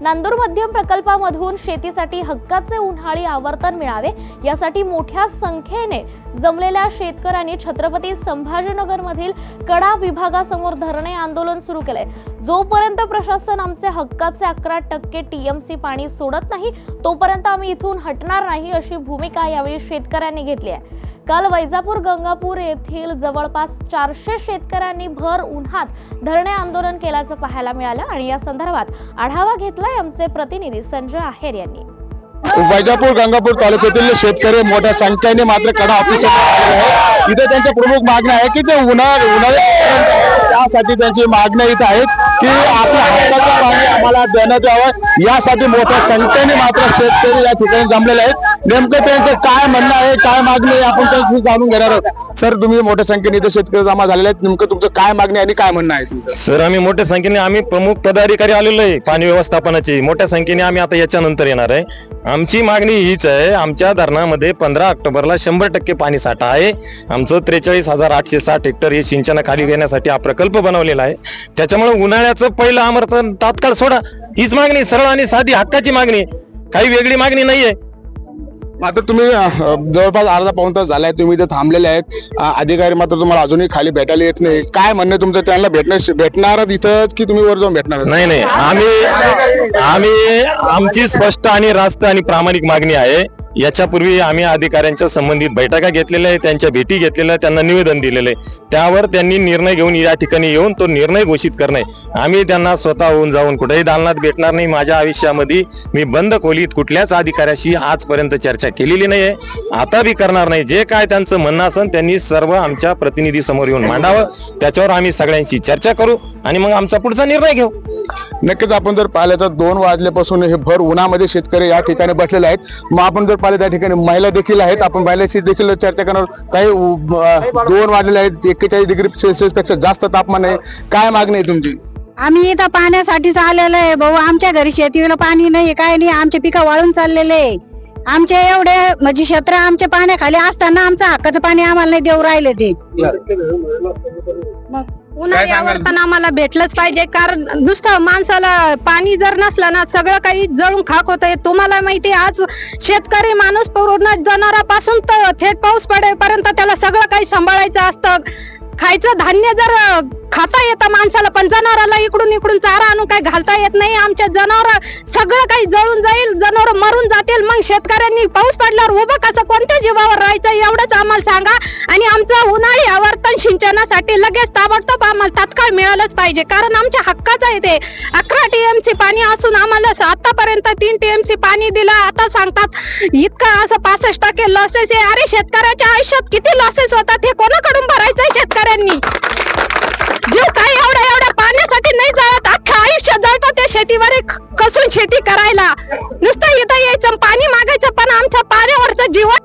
नांदूर मध्यम प्रकल्पामधून शेतीसाठी हक्काचे उन्हाळी आवर्तन मिळावे यासाठी मोठ्या संख्येने जमलेल्या शेतकऱ्यांनी छत्रपती संभाजीनगरमधील कडा विभागासमोर धरणे आंदोलन सुरू केले जोपर्यंत प्रशासन आमचे हक्काचे अकरा टक्के टीएमसी पाणी सोडत नाही तोपर्यंत आम्ही इथून हटणार नाही अशी भूमिका यावेळी शेतकऱ्यांनी घेतली आहे. काल वैजापूर गंगापूर येथील जवळपास चारशे शेतकऱ्यांनी भर उन्हात धरणे आंदोलन केल्याचं पाहायला मिळालं आणि या संदर्भात आढावा घेतलाय आमचे प्रतिनिधी संजय आहेर यांनी. वैजापूर गंगापूर तालुक्यातील शेतकरी मोठ्या संख्येने मात्र कडा ऑफिस इथे त्यांच्या प्रमुख मागण्या आहे की ते उन्हाळ उन्हाळ्यात त्यासाठी त्यांची मागण्या इथं आहेत की आपल्या हक्काचं पाणी आम्हाला देण्यात यावं. यासाठी मोठ्या संख्येने मात्र शेतकरी या ठिकाणी जमलेले आहेत. नेमकं त्यांचं काय म्हणणं आहे काय मागणी आहे आपण त्यांची जाणून घेणार आहोत. सर तुम्ही मोठ्या संख्येने इथे शेतकरी जमा झालेले आहेत. नेमकं तुमचं काय मागणी आणि काय म्हणणं आहे सर आम्ही मोठ्या संख्येने आम्ही प्रमुख पदाधिकारी आलेलो आहे पाणी व्यवस्थापनाची. मोठ्या संख्येने आम्ही आता याच्यानंतर येणार आहे. आमची मागणी हीच आहे आमच्या धरणामध्ये पंधरा ऑक्टोबरला शंभर टक्के पाणी साठा आहे. आमचं त्रेचाळीस हजार आठशे साठ हेक्टर हे सिंचनाखाली घेण्यासाठी हा प्रकल्प बनवलेला आहे. त्याच्यामुळे उन्हाळ्याचं पहिलं आमर्थन तात्काळ सोडा. हीच मागणी सरळ आणि साधी हक्काची मागणी. काही वेगळी मागणी नाहीये. मात्र तुम्ही जवळपास अर्धा पाऊन तास झालाय तुम्ही इथे थांबलेले आहेत. अधिकारी मात्र तुम्हाला अजूनही खाली भेटायला येत नाही. काय म्हणणं तुमचं? त्यांना भेटणं भेटणार इथं की तुम्ही वर जाऊन भेटणार? नाही नाही. आम्ही आम्ही आमची स्पष्ट आणि रास्त आणि प्रामाणिक मागणी आहे. याच्यापूर्वी आम्ही अधिकाऱ्यांच्या संबंधित बैठका घेतलेल्या आहे त्यांच्या भेटी घेतलेल्या त्यांना निवेदन दिलेलं आहे. त्यावर त्यांनी निर्णय घेऊन या ठिकाणी येऊन तो निर्णय घोषित करणे. आम्ही त्यांना स्वतःहून जाऊन कुठेही दालनात भेटणार नाही. माझ्या आयुष्यामध्ये मी बंद खोलीत कुठल्याच अधिकाऱ्याशी आजपर्यंत चर्चा केलेली नाहीये. आता बी करणार नाही. जे काय त्यांचं म्हणणं असेल त्यांनी सर्व आमच्या प्रतिनिधी समोर येऊन मांडावं. त्याच्यावर आम्ही सगळ्यांशी चर्चा करू आणि मग आमचा पुढचा निर्णय घेऊ. नक्कीच आपण जर पाहिलं तर दोन वाजल्यापासून हे भर उन्हामध्ये शेतकरी या ठिकाणी बसलेले आहेत. मग आपण जर पाहिलं त्या ठिकाणी महिला देखील आहेत. आपण महिलाशी देखील चर्चा करणार काही दोन वाढलेले आहेत. एक्केचाळीस डिग्री सेल्सिअसपेक्षा जास्त तापमान आहे. काय मागणी आहे तुमची? आम्ही इथं पाण्यासाठीच आलेलो आहे. भाऊ आमच्या घरी शेतीला पाणी नाही काय नाही आमचे पिकं वाळून चाललेले आहे. आमचे एवढे म्हणजे क्षेत्र आमच्या पाण्याखाली असताना आमचं हक्काचं पाणी आम्हाला नाही देऊ राहिले ते. उन्हाळी आवर्तन आम्हाला भेटलंच पाहिजे कारण नुसतं माणसाला पाणी जर नसलं ना सगळं काही जळून खाक होत तुम्हाला माहिती आहे, आज शेतकरी माणूस पूर्ण जनावरापासून तर थेट पाऊस पडेपर्यंत त्याला सगळं काही सांभाळायचं असतं. खायचं धान्य जर खाता येतं माणसाला पण जनावराला इकडून इकडून चारा आणून काही घालता येत नाही. आमच्या जनावर सगळं काही जळून जाईल जनावर मरून जातील. मग शेतकऱ्यांनी पाऊस पडल्यावर उभं कसं कोणत्या जीवावर राहायचं एवढंच आम्हाला सांगा. आणि आमचं उन्हाळी आवर्तन सिंचनासाठी लगेच ताबडतोब आम्हाला तात्काळ मिळालंच पाहिजे. कारण आमच्या हक्काचं आहे ते. अकरा टीएमसी पाणी असून आम्हाला आतापर्यंत तीन टीएमसी पाणी दिलं. आता सांगतात इतकं असं पासष्ट टक्के लॉसेस आहे. अरे शेतकऱ्याच्या आयुष्यात किती लॉसेस होतात हे शेतीवर एक कसून शेती करायला. नुसतं इथं यायचं पाणी मागायचं पण आमच्या पाण्यावरचं